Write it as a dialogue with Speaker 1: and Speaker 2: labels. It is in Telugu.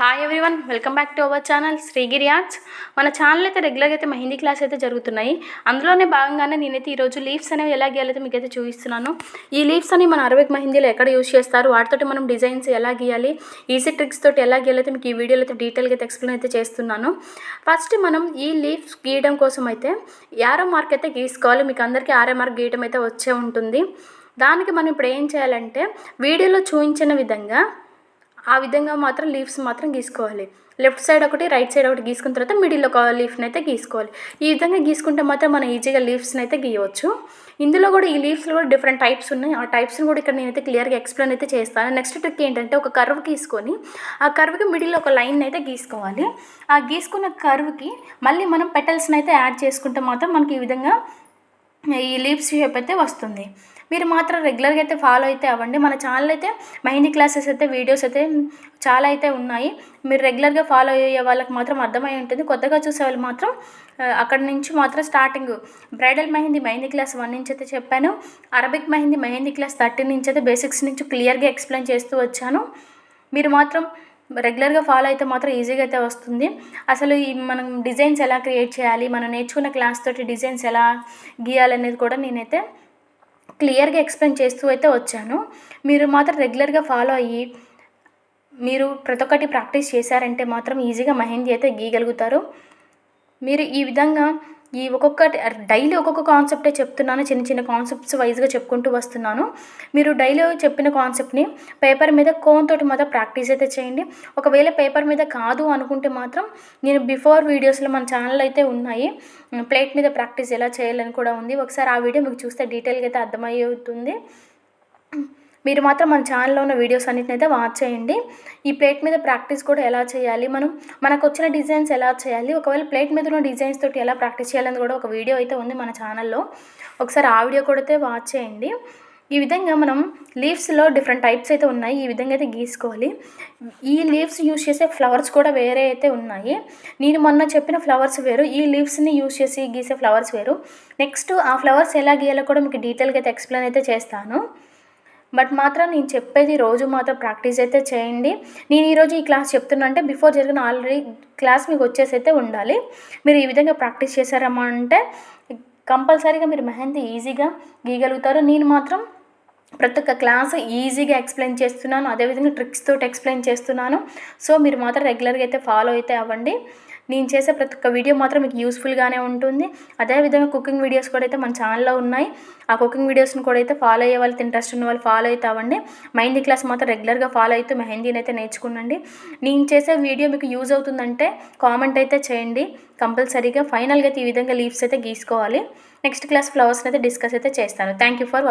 Speaker 1: Hi everyone welcome back to our channel Srigiri arts మన ఛానల్ అయితే రెగ్యులర్గా అయితే మెహందీ క్లాస్ అయితే జరుగుతున్నాయి. అందులోనే భాగంగానే నేనైతే ఈరోజు లీవ్స్ అనేవి ఎలా గీయాలైతే మీకు అయితే చూపిస్తున్నాను. ఈ లీవ్స్ అని మన అరవిక్ మహిందీలో ఎక్కడ యూస్ చేస్తారు? వాటితోటి మనం డిజైన్స్ ఎలా గీయాలి? ఈజీ ట్రిక్స్ తోటి ఎలా గీయాలైతే మీకు ఈ వీడియోలో అయితే డీటెయిల్గా అయితే ఎక్స్ప్లెయిన్ అయితే చేస్తున్నాను. ఫస్ట్ మనం ఈ లీవ్స్ గీయడం కోసం అయితే యారో మార్క్ అయితే గీసుకోవాలి. మీకు అందరికీ ఆరో మార్క్ గీయడం అయితే వచ్చే ఉంటుంది. దానికి మనం ఇప్పుడు ఏం చేయాలంటే వీడియోలో చూపించిన విధంగా ఆ విధంగా మాత్రం లీవ్స్ మాత్రం గీసుకోవాలి. లెఫ్ట్ సైడ్ ఒకటి రైట్ సైడ్ ఒకటి గీసుకున్న తర్వాత మిడిల్ ఒక లీఫ్ని అయితే గీసుకోవాలి. ఈ విధంగా గీసుకుంటే మాత్రం మనం ఈజీగా లీవ్స్ని అయితే గీయవచ్చు. ఇందులో కూడా ఈ లీవ్స్లో కూడా డిఫరెంట్ టైప్స్ ఉన్నాయి. ఆ టైప్స్ని కూడా ఇక్కడ నేనైతే క్లియర్గా ఎక్స్ప్లెయిన్ అయితే చేస్తాను. నెక్స్ట్ ట్రిక్ ఏంటంటే ఒక కర్వ్ గీసుకొని ఆ కర్వ్కి మిడిల్ ఒక లైన్ అయితే గీసుకోవాలి. ఆ గీసుకున్న కర్వ్కి మళ్ళీ మనం పెటల్స్ని అయితే యాడ్ చేసుకుంటే మాత్రం మనకి ఈ విధంగా ఈ లీవ్స్ షేప్ అయితే వస్తుంది. మీరు మాత్రం రెగ్యులర్గా అయితే ఫాలో అయితే అవ్వండి. మన ఛానల్ అయితే మెహందీ క్లాసెస్ అయితే వీడియోస్ అయితే చాలా అయితే ఉన్నాయి. మీరు రెగ్యులర్గా ఫాలో అయ్యే వాళ్ళకి మాత్రం అర్థమై ఉంటుంది. కొత్తగా చూసే వాళ్ళు మాత్రం అక్కడ నుంచి మాత్రం starting bridal mehndi mehndi class one నుంచి అయితే చెప్పాను. Arabic mehndi mehndi class thirteen నుంచి అయితే బేసిక్స్ నుంచి క్లియర్గా ఎక్స్ప్లెయిన్ చేస్తూ వచ్చాను. మీరు మాత్రం రెగ్యులర్గా ఫాలో అయితే మాత్రం ఈజీగా అయితే వస్తుంది. అసలు ఈ మనం డిజైన్స్ ఎలా క్రియేట్ చేయాలి మనం నేర్చుకున్న క్లాస్ తోటి డిజైన్స్ ఎలా గీయాలనేది కూడా నేనైతే క్లియర్గా ఎక్స్ప్లెయిన్ చేస్తూ అయితే వచ్చాను. మీరు మాత్రం రెగ్యులర్గా ఫాలో అయ్యి మీరు ప్రతి ఒక్కటి ప్రాక్టీస్ చేశారంటే మాత్రం ఈజీగా మెహందీ అయితే గీయగలుగుతారు. మీరు ఈ విధంగా ఈ ఒక్కొక్క డైలీ ఒక్కొక్క కాన్సెప్టే చెప్తున్నాను చిన్న చిన్న కాన్సెప్ట్స్ వైజ్గా చెప్పుకుంటూ వస్తున్నాను. మీరు డైలీ చెప్పిన కాన్సెప్ట్ని పేపర్ మీద కోన్ తోటి మాత్రం ప్రాక్టీస్ అయితే చేయండి. ఒకవేళ పేపర్ మీద కాదు అనుకుంటే మాత్రం నేను బిఫోర్ వీడియోస్లో మన ఛానల్ అయితే ఉన్నాయి. ప్లేట్ మీద ప్రాక్టీస్ ఎలా చేయాలని కూడా ఉంది. ఒకసారి ఆ వీడియో మీకు చూస్తే డీటెయిల్గా అయితే అర్థమవుతుంది మీరు మాత్రం మన ఛానల్లో ఉన్న వీడియోస్ అన్నిటిని అయితే వాచ్ చేయండి. ఈ ప్లేట్ మీద ప్రాక్టీస్ కూడా ఎలా చేయాలి? మనం మనకు వచ్చిన డిజైన్స్ ఎలా చేయాలి? ఒకవేళ ప్లేట్ మీద ఉన్న డిజైన్స్ తోటి ఎలా ప్రాక్టీస్ చేయాలని కూడా ఒక వీడియో అయితే ఉంది మన ఛానల్లో. ఒకసారి ఆ వీడియో కూడా అయితే వాచ్ చేయండి. ఈ విధంగా మనం లీవ్స్లో డిఫరెంట్ టైప్స్ అయితే ఉన్నాయి. ఈ విధంగా అయితే గీసుకోవాలి. ఈ లీవ్స్ యూస్ చేసే ఫ్లవర్స్ కూడా వేరే అయితే ఉన్నాయి. నేను మొన్న చెప్పిన ఫ్లవర్స్ వేరు. ఈ లీవ్స్ని యూస్ చేసి గీసే ఫ్లవర్స్ వేరు. నెక్స్ట్ ఆ ఫ్లవర్స్ ఎలా గీయాలో కూడా మీకు డీటెయిల్గా అయితే ఎక్స్ప్లెయిన్ అయితే చేస్తాను. బట్ మాత్రం నేను చెప్పేది రోజు మాత్రం ప్రాక్టీస్ అయితే చేయండి. నేను ఈరోజు ఈ క్లాస్ చెప్తున్నా అంటే బిఫోర్ జరిగిన ఆల్రెడీ క్లాస్ మీకు వచ్చేసి అయితే ఉండాలి. మీరు ఈ విధంగా ప్రాక్టీస్ చేశారమ్మా అంటే కంపల్సరీగా మీరు మెహందీ ఈజీగా గీయగలుగుతారు. నేను మాత్రం ప్రతి ఒక్క క్లాస్ ఈజీగా ఎక్స్ప్లెయిన్ చేస్తున్నాను. అదేవిధంగా ట్రిక్స్ తోటి ఎక్స్ప్లెయిన్ చేస్తున్నాను. సో మీరు మాత్రం రెగ్యులర్గా అయితే ఫాలో అయితే అవ్వండి. నేను చేసే ప్రతి ఒక్క వీడియో మాత్రం మీకు యూస్ఫుల్గానే ఉంటుంది. అదేవిధంగా కుకింగ్ వీడియోస్ కూడా అయితే మన ఛానల్లో ఉన్నాయి. ఆ కుకింగ్ వీడియోస్ని కూడా అయితే ఫాలో అయ్యే వాళ్ళకి ఇంట్రెస్ట్ ఉన్న వాళ్ళు ఫాలో అయితే అవ్వండి మెహందీ క్లాస్ మాత్రం రెగ్యులర్గా ఫాలో అవుతూ మెహందీని అయితే నేర్చుకునండి. నేను చేసే వీడియో మీకు యూజ్ అవుతుందంటే కామెంట్ అయితే చేయండి. కంపల్సరీగా ఫైనల్గా అయితే ఈ విధంగా లీవ్స్ అయితే గీసుకోవాలి. నెక్స్ట్ క్లాస్ ఫ్లవర్స్ని అయితే డిస్కస్ అయితే చేస్తాను. Thank you for